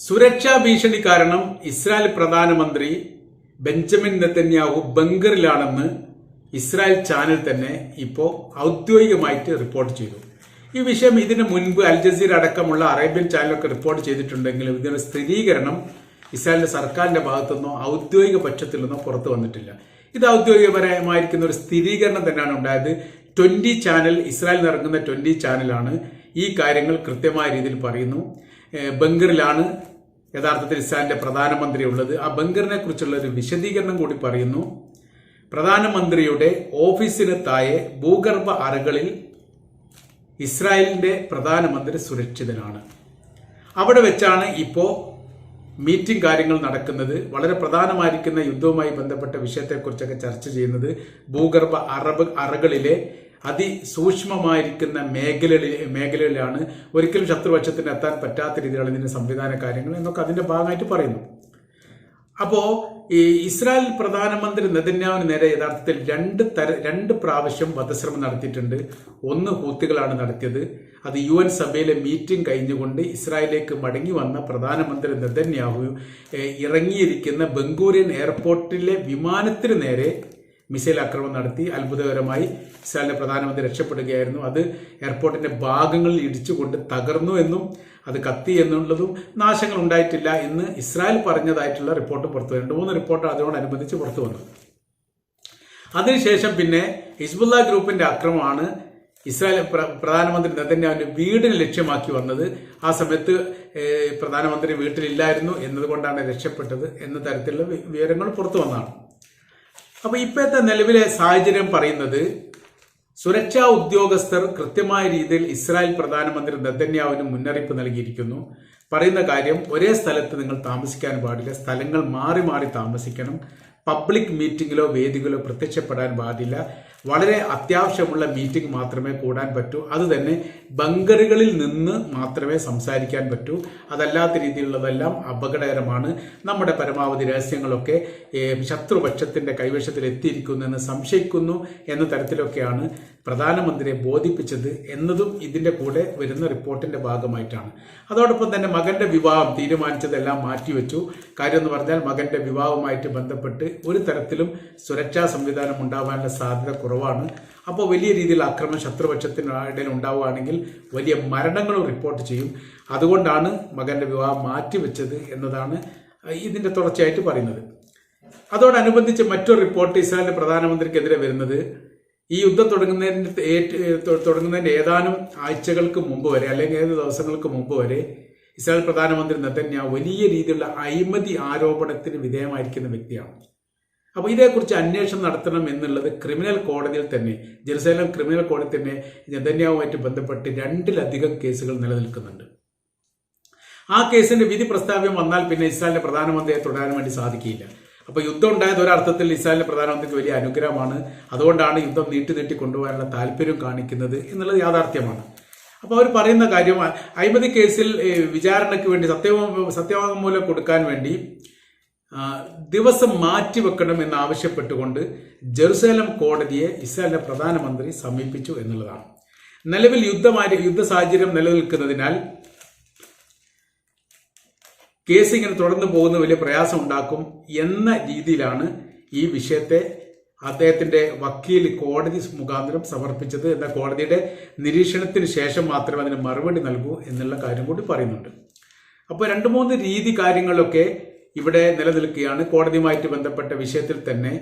സുരക്ഷാ ഭീഷണി കാരണം ഇസ്രായേൽ പ്രധാനമന്ത്രി ബെഞ്ചമിൻ നെത്തന്യാഹു ബംഗറിലാണെന്ന് ഇസ്രായേൽ ചാനൽ തന്നെ ഇപ്പോൾ ഔദ്യോഗികമായിട്ട് റിപ്പോർട്ട് ചെയ്തു. ഈ വിഷയം ഇതിനു മുൻപ് അൽ ജസീർ അടക്കമുള്ള അറേബ്യൻ ചാനലൊക്കെ റിപ്പോർട്ട് ചെയ്തിട്ടുണ്ടെങ്കിലും ഇതിന്റെ സ്ഥിരീകരണം ഇസ്രായേലിന്റെ സർക്കാരിന്റെ ഭാഗത്തുനിന്നോ ഔദ്യോഗിക പക്ഷത്തിൽ നിന്നോ പുറത്തു വന്നിട്ടില്ല. ഇത് ഔദ്യോഗികപരമായിരിക്കുന്ന ഒരു സ്ഥിരീകരണം തന്നെയാണ് ഉണ്ടായത്. ട്വന്റി ചാനൽ ഇസ്രായേലിൽ ഇറങ്ങുന്ന ട്വന്റി ചാനലാണ് ഈ കാര്യങ്ങൾ കൃത്യമായ രീതിയിൽ പറയുന്നു. ഏഹ് ബങ്കറിലാണ് യഥാർത്ഥത്തിൽ ഇസ്രായേലിന്റെ പ്രധാനമന്ത്രി ഉള്ളത് ആ ബംഗറിനെ കുറിച്ചുള്ള ഒരു വിശദീകരണം കൂടി പറയുന്നു. പ്രധാനമന്ത്രിയുടെ ഓഫീസിന് താഴെ ഭൂഗർഭ അറകളിൽ ഇസ്രായേലിന്റെ പ്രധാനമന്ത്രി സുരക്ഷിതനാണ്. അവിടെ വെച്ചാണ് ഇപ്പോൾ മീറ്റിംഗ് കാര്യങ്ങൾ നടക്കുന്നത്. വളരെ പ്രധാനമായിരിക്കുന്ന യുദ്ധവുമായി ബന്ധപ്പെട്ട വിഷയത്തെക്കുറിച്ചൊക്കെ ചർച്ച ചെയ്യുന്നത് ഭൂഗർഭ അറബ് അറകളിലെ അതിസൂക്ഷ്മമായിരിക്കുന്ന മേഖലകളിൽ മേഖലകളിലാണ് ഒരിക്കലും ശത്രുപക്ഷത്തിന് എത്താൻ പറ്റാത്ത രീതിയിലാണ് ഇതിന്റെ സംവിധാന കാര്യങ്ങൾ എന്നൊക്കെ അതിന്റെ ഭാഗമായിട്ട് പറയുന്നു. അപ്പോൾ ഈ ഇസ്രായേൽ പ്രധാനമന്ത്രി നെതന്യാവിന് നേരെ യഥാർത്ഥത്തിൽ രണ്ട് തര രണ്ട് പ്രാവശ്യം വധശ്രമം നടത്തിയിട്ടുണ്ട്. ഒന്ന് ഹൂത്തികളാണ് നടത്തിയത്. അത് യു എൻ സഭയിലെ മീറ്റിംഗ് കഴിഞ്ഞുകൊണ്ട് ഇസ്രായേലിലേക്ക് മടങ്ങി വന്ന പ്രധാനമന്ത്രി നെതന്യാഹു ഇറങ്ങിയിരിക്കുന്ന ബംഗൂരിയൻ എയർപോർട്ടിലെ വിമാനത്തിന് നേരെ മിസൈൽ ആക്രമണം നടത്തി അത്ഭുതകരമായി ഇസ്രായേലിന്റെ പ്രധാനമന്ത്രി രക്ഷപ്പെടുകയായിരുന്നു. അത് എയർപോർട്ടിന്റെ ഭാഗങ്ങളിൽ ഇടിച്ചുകൊണ്ട് തകർന്നു എന്നും അത് കത്തി എന്നുള്ളതും നാശങ്ങൾ ഉണ്ടായിട്ടില്ല എന്ന് ഇസ്രായേൽ പറഞ്ഞതായിട്ടുള്ള റിപ്പോർട്ട് പുറത്തു രണ്ട് മൂന്ന് റിപ്പോർട്ട് അതിനോടനുബന്ധിച്ച് പുറത്തു വന്നു. അതിനുശേഷം പിന്നെ ഹിസ്ബുല്ല ഗ്രൂപ്പിന്റെ അക്രമമാണ് ഇസ്രായേൽ പ്രധാനമന്ത്രി നെതന്യാവിന്റെ വീടിന് ലക്ഷ്യമാക്കി വന്നത്. ആ സമയത്ത് പ്രധാനമന്ത്രി വീട്ടിലില്ലായിരുന്നു എന്നതുകൊണ്ടാണ് രക്ഷപ്പെട്ടത് എന്ന തരത്തിലുള്ള വിവരങ്ങൾ പുറത്തു വന്നതാണ്. അപ്പൊ ഇപ്പോഴത്തെ നിലവിലെ സാഹചര്യം പറയുന്നത് സുരക്ഷാ ഉദ്യോഗസ്ഥർ കൃത്യമായ രീതിയിൽ ഇസ്രായേൽ പ്രധാനമന്ത്രി നെതന്യാവിന് മുന്നറിയിപ്പ് നൽകിയിരിക്കുന്നു. പറയുന്ന കാര്യം ഒരേ സ്ഥലത്ത് നിങ്ങൾ താമസിക്കാൻ പാടില്ല. സ്ഥലങ്ങൾ മാറി മാറി താമസിക്കണം. പബ്ലിക് മീറ്റിംഗിലോ വേദികളോ പ്രത്യക്ഷപ്പെടാൻ പാടില്ല. വളരെ അത്യാവശ്യമുള്ള മീറ്റിംഗ് മാത്രമേ കൂടാൻ പറ്റൂ. അത് തന്നെ ബങ്കറുകളിൽ നിന്ന് മാത്രമേ സംസാരിക്കാൻ പറ്റൂ. അതല്ലാത്ത രീതിയിലുള്ളതെല്ലാം അപകടകരമാണ്. നമ്മുടെ പരമാവധി രഹസ്യങ്ങളൊക്കെ ശത്രുപക്ഷത്തിന്റെ കൈവശത്തിൽ എത്തിയിരിക്കുന്നു എന്ന് സംശയിക്കുന്നു എന്ന തരത്തിലൊക്കെയാണ് പ്രധാനമന്ത്രിയെ ബോധിപ്പിച്ചത് എന്നതും ഇതിന്റെ കൂടെ വരുന്ന റിപ്പോർട്ടിന്റെ ഭാഗമായിട്ടാണ്. അതോടൊപ്പം തന്നെ മകന്റെ വിവാഹം തീരുമാനിച്ചതെല്ലാം മാറ്റിവെച്ചു. കാര്യം എന്ന് പറഞ്ഞാൽ മകന്റെ വിവാഹവുമായിട്ട് ബന്ധപ്പെട്ട് ഒരു തരത്തിലും സുരക്ഷാ സംവിധാനം ഉണ്ടാവാനുള്ള സാധ്യത കുറവാണ്. അപ്പോൾ വലിയ രീതിയിൽ ആക്രമണം ശത്രുപക്ഷത്തിനിടയിൽ ഉണ്ടാവുകയാണെങ്കിൽ വലിയ മരണങ്ങളും റിപ്പോർട്ട് ചെയ്യും. അതുകൊണ്ടാണ് മകന്റെ വിവാഹം മാറ്റിവെച്ചത് എന്നതാണ് ഇതിന്റെ തുടർച്ചയായിട്ട് പറയുന്നത്. അതോടനുബന്ധിച്ച് മറ്റൊരു റിപ്പോർട്ട് ഇസ്രായേലിന്റെ പ്രധാനമന്ത്രിക്കെതിരെ വരുന്നത്. ഈ യുദ്ധം തുടങ്ങുന്നതിന് തുടങ്ങുന്നതിന് ഏതാനും ആഴ്ചകൾക്ക് മുമ്പ് വരെ അല്ലെങ്കിൽ ഏത് ദിവസങ്ങൾക്ക് മുമ്പ് വരെ ഇസ്രായേൽ പ്രധാനമന്ത്രി നെതന്യ വലിയ രീതിയിലുള്ള അഴിമതി ആരോപണത്തിന് വിധേയമായിരിക്കുന്ന വ്യക്തിയാണ്. അപ്പോൾ ഇതേക്കുറിച്ച് അന്വേഷണം നടത്തണം എന്നുള്ളത് ക്രിമിനൽ കോടതിയിൽ തന്നെ ജെറുസലേം ക്രിമിനൽ കോടതി തന്നെ നെതന്യാവുമായിട്ട് ബന്ധപ്പെട്ട് രണ്ടിലധികം കേസുകൾ നിലനിൽക്കുന്നുണ്ട്. ആ കേസിന്റെ വിധി പ്രസ്താവ്യം വന്നാൽ പിന്നെ ഇസ്രായേലിന്റെ പ്രധാനമന്ത്രിയെ തുടരാൻ വേണ്ടി സാധിക്കില്ല. അപ്പൊ യുദ്ധം ഉണ്ടായത് ഒരർത്ഥത്തിൽ ഇസ്രായേലിന്റെ പ്രധാനമന്ത്രിക്ക് വലിയ അനുഗ്രഹമാണ്. അതുകൊണ്ടാണ് യുദ്ധം നീട്ടി നീട്ടി കൊണ്ടുപോകാനുള്ള താല്പര്യം കാണിക്കുന്നത് എന്നുള്ളത് യാഥാർത്ഥ്യമാണ്. അപ്പോൾ അവർ പറയുന്ന കാര്യം അഴിമതി കേസിൽ വിചാരണയ്ക്ക് വേണ്ടി സത്യവാ സത്യവാങ്മൂലം കൊടുക്കാൻ വേണ്ടി ദിവസം മാറ്റിവെക്കണം എന്നാവശ്യപ്പെട്ടുകൊണ്ട് ജെറുസലേം കോടതിയെ ഇസ്രായേലിന്റെ പ്രധാനമന്ത്രി സമീപിച്ചു എന്നുള്ളതാണ്. നിലവിൽ യുദ്ധമായി യുദ്ധ സാഹചര്യം നിലനിൽക്കുന്നതിനാൽ കേസ് ഇങ്ങനെ തുടർന്നു പോകുന്ന വലിയ പ്രയാസം ഉണ്ടാക്കും എന്ന രീതിയിലാണ് ഈ വിഷയത്തെ അദ്ദേഹത്തിന്റെ വക്കീൽ കോടതി മുഖാന്തരം സമർപ്പിച്ചത് എന്ന കോടതിയുടെ നിരീക്ഷണത്തിന് ശേഷം മാത്രമേ അതിന് മറുപടി നൽകൂ എന്നുള്ള കാര്യം കൂടി പറയുന്നുണ്ട്. അപ്പോൾ രണ്ട് മൂന്ന് രീതി കാര്യങ്ങളൊക്കെ ഇവിടെ നിലനിൽക്കുകയാണ്. കോടതിയുമായിട്ട് ബന്ധപ്പെട്ട വിഷയത്തിൽ തന്നെ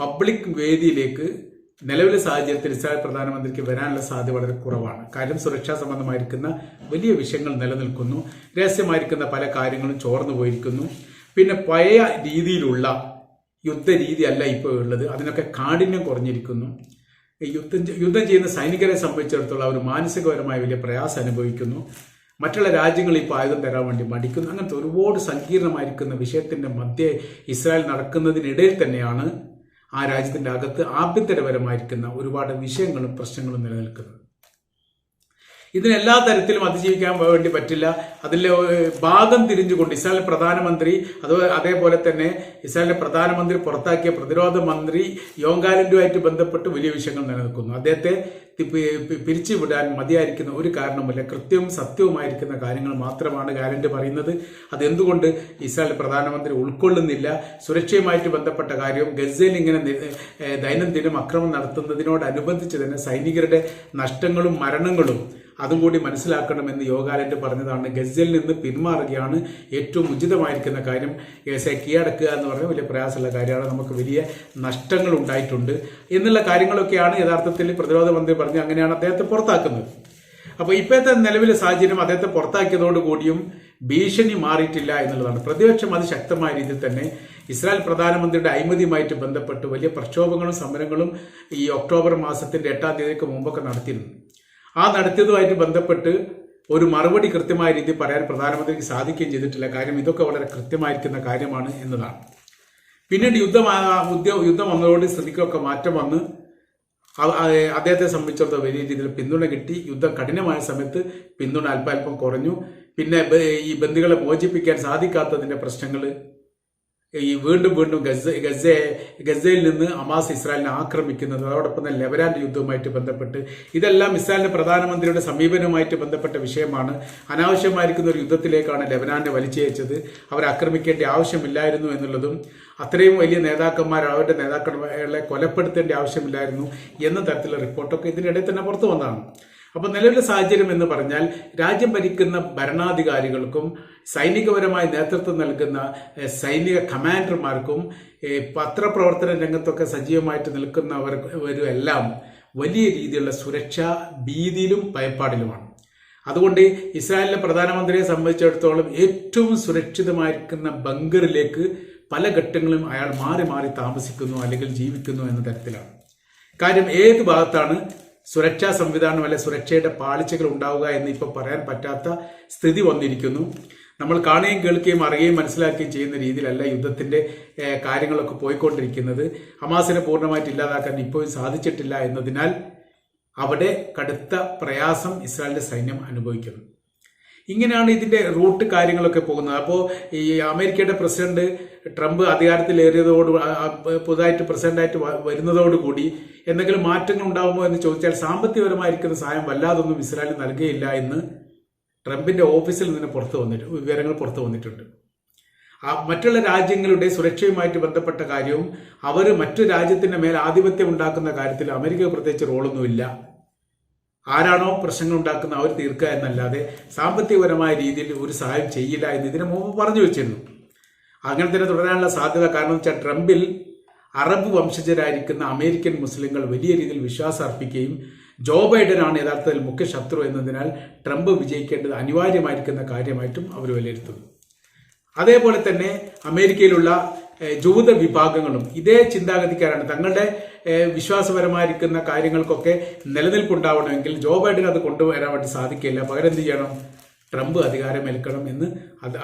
പബ്ലിക് വേദിയിലേക്ക് നിലവിലെ സാഹചര്യത്തിൽ ഇസ്രായേൽ പ്രധാനമന്ത്രിക്ക് വരാനുള്ള സാധ്യത വളരെ കുറവാണ്. കാര്യം സുരക്ഷാ സംബന്ധമായിരിക്കുന്ന വലിയ വിഷയങ്ങൾ നിലനിൽക്കുന്നു. രഹസ്യമായിരിക്കുന്ന പല കാര്യങ്ങളും ചോർന്നു പോയിരിക്കുന്നു. പിന്നെ പഴയ രീതിയിലുള്ള യുദ്ധരീതി അല്ല ഇപ്പോൾ ഉള്ളത്. അതിനൊക്കെ കാഠിന്യം കുറഞ്ഞിരിക്കുന്നു. യുദ്ധം യുദ്ധം ചെയ്യുന്ന സൈനികരെ സംബന്ധിച്ചിടത്തോളം അവർ മാനസികപരമായ വലിയ പ്രയാസം അനുഭവിക്കുന്നു. മറ്റുള്ള രാജ്യങ്ങൾ ഈ ആയുധം തരാൻ വേണ്ടി മടിക്കുന്നു. അങ്ങനത്തെ ഒരുപാട് സങ്കീർണമായിരിക്കുന്ന വിഷയത്തിന്റെ മധ്യേ ഇസ്രായേൽ നടക്കുന്നതിനിടയിൽ തന്നെയാണ് ആ രാജ്യത്തിന്റെ അകത്ത് ആഭ്യന്തരപരമായിരിക്കുന്ന ഒരുപാട് വിഷയങ്ങളും പ്രശ്നങ്ങളും നിലനിൽക്കുന്നത്. ഇതിനെല്ലാ തരത്തിലും അതിജീവിക്കാൻ വേണ്ടി പറ്റില്ല. അതിൽ ഭാഗം തിരിഞ്ഞുകൊണ്ട് ഇസ്രായേൽ പ്രധാനമന്ത്രി അത് അതേപോലെ തന്നെ ഇസ്രായേലിന്റെ പ്രധാനമന്ത്രി പുറത്താക്കിയ പ്രതിരോധ മന്ത്രി യോങ്കാലിന്റുമായിട്ട് ബന്ധപ്പെട്ട് വലിയ വിഷയങ്ങൾ നിലനിൽക്കുന്നു. അദ്ദേഹത്തെ പിരിച്ചുവിടാൻ മതിയായിരിക്കുന്ന ഒരു കാരണമല്ല കൃത്യവും സത്യവുമായിരിക്കുന്ന കാര്യങ്ങൾ മാത്രമാണ് ഗാലന്റ് പറയുന്നത്. അതെന്തുകൊണ്ട് ഇസ്രായേൽ പ്രധാനമന്ത്രി ഉൾക്കൊള്ളുന്നില്ല? സുരക്ഷയുമായിട്ട് ബന്ധപ്പെട്ട കാര്യവും ഗസയിൽ ഇങ്ങനെ ദൈനംദിനം അക്രമം നടത്തുന്നതിനോടനുബന്ധിച്ച് തന്നെ സൈനികരുടെ നഷ്ടങ്ങളും മരണങ്ങളും അതും കൂടി മനസ്സിലാക്കണമെന്ന് യോഗാലൻഡ് പറഞ്ഞതാണ്. ഗസ്സിൽ നിന്ന് പിന്മാറുകയാണ് ഏറ്റവും ഉചിതമായിരിക്കുന്ന കാര്യം. ഗസയെ കീഴടക്കുക എന്ന് പറഞ്ഞാൽ വലിയ പ്രയാസമുള്ള കാര്യമാണ്. നമുക്ക് വലിയ നഷ്ടങ്ങൾ ഉണ്ടായിട്ടുണ്ട്. എന്നുള്ള കാര്യങ്ങളൊക്കെയാണ് യഥാർത്ഥത്തിൽ പ്രതിരോധ മന്ത്രി പറഞ്ഞ് അങ്ങനെയാണ് അദ്ദേഹത്തെ പുറത്താക്കുന്നത്. അപ്പോൾ ഇപ്പോഴത്തെ നിലവിലെ സാഹചര്യം അദ്ദേഹത്തെ പുറത്താക്കിയതോടുകൂടിയും ഭീഷണി മാറിയിട്ടില്ല എന്നുള്ളതാണ്. പ്രതിപക്ഷം അത് ശക്തമായ രീതിയിൽ തന്നെ ഇസ്രായേൽ പ്രധാനമന്ത്രിയുടെ അഴിമതിയുമായിട്ട് ബന്ധപ്പെട്ട് വലിയ പ്രക്ഷോഭങ്ങളും സമരങ്ങളും ഈ ഒക്ടോബർ മാസത്തിന്റെ എട്ടാം തീയതിക്ക് മുമ്പൊക്കെ നടത്തിയിരുന്നു. ആ നടത്തിയതുമായിട്ട് ബന്ധപ്പെട്ട് ഒരു മറുപടി കൃത്യമായ രീതിയിൽ പറയാൻ പ്രധാനമന്ത്രിക്ക് സാധിക്കുകയും ചെയ്തിട്ടില്ല. കാര്യം ഇതൊക്കെ വളരെ കൃത്യമായിരിക്കുന്ന കാര്യമാണ് എന്നതാണ്. പിന്നീട് യുദ്ധം യുദ്ധം വന്നതോട് സ്ഥിതിക്കൊക്കെ മാറ്റം വന്ന് അദ്ദേഹത്തെ സംബന്ധിച്ചിടത്തോളം വലിയ രീതിയിൽ പിന്തുണ കിട്ടി. യുദ്ധം കഠിനമായ സമയത്ത് പിന്തുണ അല്പാൽപ്പം കുറഞ്ഞു. പിന്നെ ഈ ബന്ധുക്കളെ മോചിപ്പിക്കാൻ സാധിക്കാത്തതിന്റെ പ്രശ്നങ്ങൾ ഈ വീണ്ടും വീണ്ടും ഗസ ഗസയെ ഗസയിൽ നിന്ന് അമാസ് ഇസ്രായേലിനെ ആക്രമിക്കുന്നത് അതോടൊപ്പം തന്നെ ലെബനാന്റെ യുദ്ധവുമായിട്ട് ബന്ധപ്പെട്ട് ഇതെല്ലാം ഇസ്രായേലിന്റെ പ്രധാനമന്ത്രിയുടെ സമീപനവുമായിട്ട് ബന്ധപ്പെട്ട വിഷയമാണ്. അനാവശ്യമായിരിക്കുന്ന ഒരു യുദ്ധത്തിലേക്കാണ് ലെബനാനെ വലിച്ചയച്ചത്. അവരെ ആക്രമിക്കേണ്ട ആവശ്യമില്ലായിരുന്നു എന്നുള്ളതും അത്രയും വലിയ നേതാക്കന്മാർ അവരുടെ നേതാക്കളെ കൊലപ്പെടുത്തേണ്ട ആവശ്യമില്ലായിരുന്നു എന്ന തരത്തിലുള്ള റിപ്പോർട്ടൊക്കെ ഇതിനിടയിൽ തന്നെ പുറത്തു വന്നതാണ്. അപ്പോൾ നിലവിലെ സാഹചര്യം എന്ന് പറഞ്ഞാൽ രാജ്യം ഭരിക്കുന്ന ഭരണാധികാരികൾക്കും സൈനികപരമായ നേതൃത്വം നൽകുന്ന സൈനിക കമാൻഡർമാർക്കും പത്രപ്രവർത്തന രംഗത്തൊക്കെ സജീവമായിട്ട് നിൽക്കുന്നവർക്കും എല്ലാം വലിയ രീതിയിലുള്ള സുരക്ഷാ ഭീതിയിലും ഭയപ്പാടിലുമാണ്. അതുകൊണ്ട് ഇസ്രായേലിലെ പ്രധാനമന്ത്രിയെ സംബന്ധിച്ചിടത്തോളം ഏറ്റവും സുരക്ഷിതമായിരിക്കുന്ന ബങ്കറിലേക്ക് പല ഘട്ടങ്ങളും അയാൾ മാറി മാറി താമസിക്കുന്നു അല്ലെങ്കിൽ ജീവിക്കുന്നു എന്ന തരത്തിലാണ്. കാര്യം ഏത് ഭാഗത്താണ് സുരക്ഷാ സംവിധാനം അല്ലെ സുരക്ഷയുടെ പാളിച്ചകൾ ഉണ്ടാവുക എന്ന് ഇപ്പോൾ പറയാൻ പറ്റാത്ത സ്ഥിതി വന്നിരിക്കുന്നു. നമ്മൾ കാണുകയും കേൾക്കുകയും അറിയുകയും മനസ്സിലാക്കുകയും ചെയ്യുന്ന രീതിയിലല്ല യുദ്ധത്തിന്റെ കാര്യങ്ങളൊക്കെ പോയിക്കൊണ്ടിരിക്കുന്നത്. ഹമാസിനെ പൂർണമായിട്ട് ഇല്ലാതാക്കാൻ ഇപ്പോഴും സാധിച്ചിട്ടില്ല എന്നതിനാൽ അവിടെ കടുത്ത പ്രയാസം ഇസ്രായേലിന്റെ സൈന്യം അനുഭവിക്കുന്നു. ഇങ്ങനെയാണ് ഇതിന്റെ റൂട്ട് കാര്യങ്ങളൊക്കെ പോകുന്നത്. അപ്പോൾ ഈ അമേരിക്കയുടെ പ്രസിഡന്റ് ട്രംപ് അധികാരത്തിലേറിയതോട് പുതുതായിട്ട് പ്രസിഡന്റായിട്ട് വരുന്നതോടുകൂടി എന്തെങ്കിലും മാറ്റങ്ങൾ ഉണ്ടാകുമോ എന്ന് ചോദിച്ചാൽ സാമ്പത്തികപരമായിരിക്കുന്ന സഹായം വല്ലാതൊന്നും ഇസ്രായേൽ നൽകുകയില്ല എന്ന് ട്രംപിന്റെ ഓഫീസിൽ നിന്ന് പുറത്തു വന്നിട്ട് വിവരങ്ങൾ പുറത്തു വന്നിട്ടുണ്ട്. മറ്റുള്ള രാജ്യങ്ങളുടെ സുരക്ഷയുമായിട്ട് ബന്ധപ്പെട്ട കാര്യവും അവർ മറ്റു രാജ്യത്തിന്റെ മേൽ ആധിപത്യം ഉണ്ടാക്കുന്ന കാര്യത്തിൽ അമേരിക്ക പ്രത്യേകിച്ച് റോളൊന്നുമില്ല. ആരാണോ പ്രശ്നങ്ങൾ ഉണ്ടാക്കുന്ന അവർ തീർക്കുക എന്നല്ലാതെ സാമ്പത്തികപരമായ രീതിയിൽ ഒരു സഹായം ചെയ്യില്ല എന്ന് ഇതിനു മുമ്പ് പറഞ്ഞു വെച്ചിരുന്നു. അങ്ങനെ തന്നെ തുടരാനുള്ള സാധ്യത കാരണം വെച്ചാൽ ട്രംപിൽ അറബ് വംശജരായിരിക്കുന്ന അമേരിക്കൻ മുസ്ലിങ്ങൾ വലിയ രീതിയിൽ വിശ്വാസം അർപ്പിക്കുകയും ജോ ബൈഡനാണ് യഥാർത്ഥത്തിൽ മുഖ്യ ശത്രു എന്നതിനാൽ ട്രംപ് വിജയിക്കേണ്ടത് അനിവാര്യമായിരിക്കുന്ന കാര്യമായിട്ടും അവർ വിലയിരുത്തുന്നു. അതേപോലെ തന്നെ അമേരിക്കയിലുള്ള ജൂത വിഭാഗങ്ങളും ഇതേ ചിന്താഗതിക്കാരാണ്. തങ്ങളുടെ വിശ്വാസപരമായിരിക്കുന്ന കാര്യങ്ങൾക്കൊക്കെ നിലനിൽപ്പുണ്ടാവണമെങ്കിൽ ജോ ബൈഡൻ അത് കൊണ്ടുവരാൻ വേണ്ടി സാധിക്കില്ല പകരം എന്ത് ചെയ്യണം? ട്രംപ് അധികാരമേൽക്കണം എന്ന് അത്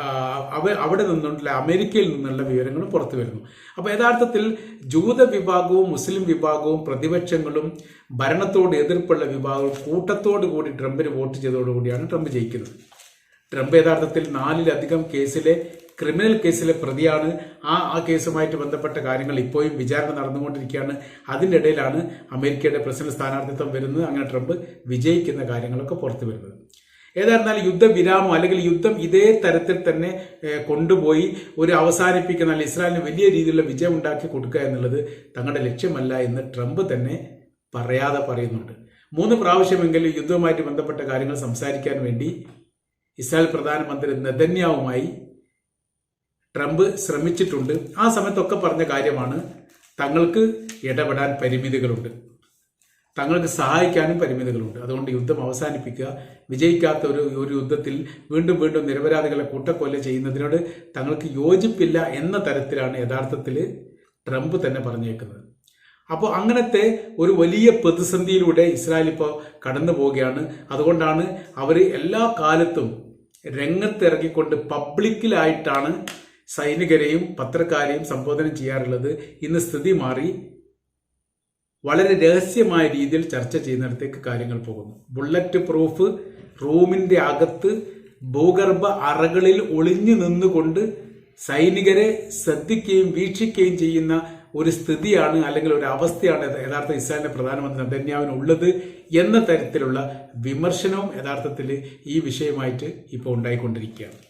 അവ അവിടെ നിന്നുള്ള അമേരിക്കയിൽ നിന്നുള്ള വിവരങ്ങളും പുറത്തു വരുന്നു. അപ്പോൾ യഥാർത്ഥത്തിൽ ജൂത വിഭാഗവും മുസ്ലിം വിഭാഗവും പ്രതിപക്ഷങ്ങളും ഭരണത്തോട് എതിർപ്പുള്ള വിഭാഗവും കൂട്ടത്തോടു കൂടി ട്രംപിന് വോട്ട് ചെയ്തതോടുകൂടിയാണ് ട്രംപ് ജയിക്കുന്നത്. ട്രംപ് യഥാർത്ഥത്തിൽ നാലിലധികം കേസിലെ ക്രിമിനൽ കേസിലെ പ്രതിയാണ്. ആ ആ കേസുമായിട്ട് ബന്ധപ്പെട്ട കാര്യങ്ങൾ ഇപ്പോഴും വിചാരണ നടന്നുകൊണ്ടിരിക്കുകയാണ്. അതിന്റെ ഇടയിലാണ് അമേരിക്കയുടെ പ്രസിഡന്റ് സ്ഥാനാർത്ഥിത്വം വരുന്നത്. അങ്ങനെ ട്രംപ് വിജയിക്കുന്ന കാര്യങ്ങളൊക്കെ പുറത്തു വരുന്നത്. ഏതായിരുന്നാലും യുദ്ധവിരാമം അല്ലെങ്കിൽ യുദ്ധം ഇതേ തരത്തിൽ തന്നെ കൊണ്ടുപോയി ഒരു അവസാനിപ്പിക്കുന്ന അല്ലെങ്കിൽ ഇസ്രായേലിന് വലിയ രീതിയിലുള്ള വിജയം ഉണ്ടാക്കി കൊടുക്കുക എന്നുള്ളത് തങ്ങളുടെ ലക്ഷ്യമല്ല എന്ന് ട്രംപ് തന്നെ പറയാതെ പറയുന്നുണ്ട്. മൂന്ന് പ്രാവശ്യമെങ്കിലും യുദ്ധവുമായിട്ട് ബന്ധപ്പെട്ട കാര്യങ്ങൾ സംസാരിക്കാൻ വേണ്ടി ഇസ്രായേൽ പ്രധാനമന്ത്രി നെതന്യാവുമായി ട്രംപ് ശ്രമിച്ചിട്ടുണ്ട്. ആ സമയത്തൊക്കെ പറഞ്ഞ കാര്യമാണ് തങ്ങൾക്ക് ഇടപെടാൻ പരിമിതികളുണ്ട്. തങ്ങൾക്ക് സഹായിക്കാനും പരിമിതികളുണ്ട്. അതുകൊണ്ട് യുദ്ധം അവസാനിപ്പിക്കുക വിജയിക്കാത്ത ഒരു ഒരു യുദ്ധത്തിൽ വീണ്ടും വീണ്ടും നിരപരാധികളെ കൂട്ടക്കൊല ചെയ്യുന്നതിനോട് തങ്ങൾക്ക് യോജിപ്പില്ല എന്ന തരത്തിലാണ് യഥാർത്ഥത്തിൽ ട്രംപ് തന്നെ പറഞ്ഞേക്കുന്നത്. അപ്പോൾ അങ്ങനത്തെ ഒരു വലിയ പ്രതിസന്ധിയിലൂടെ ഇസ്രായേൽ ഇപ്പോൾ കടന്നു പോവുകയാണ്. അതുകൊണ്ടാണ് അവർ എല്ലാ കാലത്തും രംഗത്തിറങ്ങിക്കൊണ്ട് പബ്ലിക്കിലായിട്ടാണ് സൈനികരെയും പത്രക്കാരെയും സംബോധന ചെയ്യാറുള്ളത് ഇന്ന് സ്ഥിതി മാറി വളരെ രഹസ്യമായ രീതിയിൽ ചർച്ച ചെയ്യുന്നിടത്തേക്ക് കാര്യങ്ങൾ പോകുന്നു. ബുള്ളറ്റ് പ്രൂഫ് റൂമിന്റെ അകത്ത് ഭൂഗർഭ അറകളിൽ ഒളിഞ്ഞു നിന്നുകൊണ്ട് സൈനികരെ ശ്രദ്ധിക്കുകയും വീക്ഷിക്കുകയും ചെയ്യുന്ന ഒരു സ്ഥിതിയാണ് അല്ലെങ്കിൽ ഒരു അവസ്ഥയാണ് യഥാർത്ഥ ഇസ്രായേലിന്റെ പ്രധാനമന്ത്രി നദന്യാവിന് ഉള്ളത് എന്ന തരത്തിലുള്ള വിമർശനവും യഥാർത്ഥത്തിൽ ഈ വിഷയമായിട്ട് ഇപ്പോൾ ഉണ്ടായിക്കൊണ്ടിരിക്കുകയാണ്.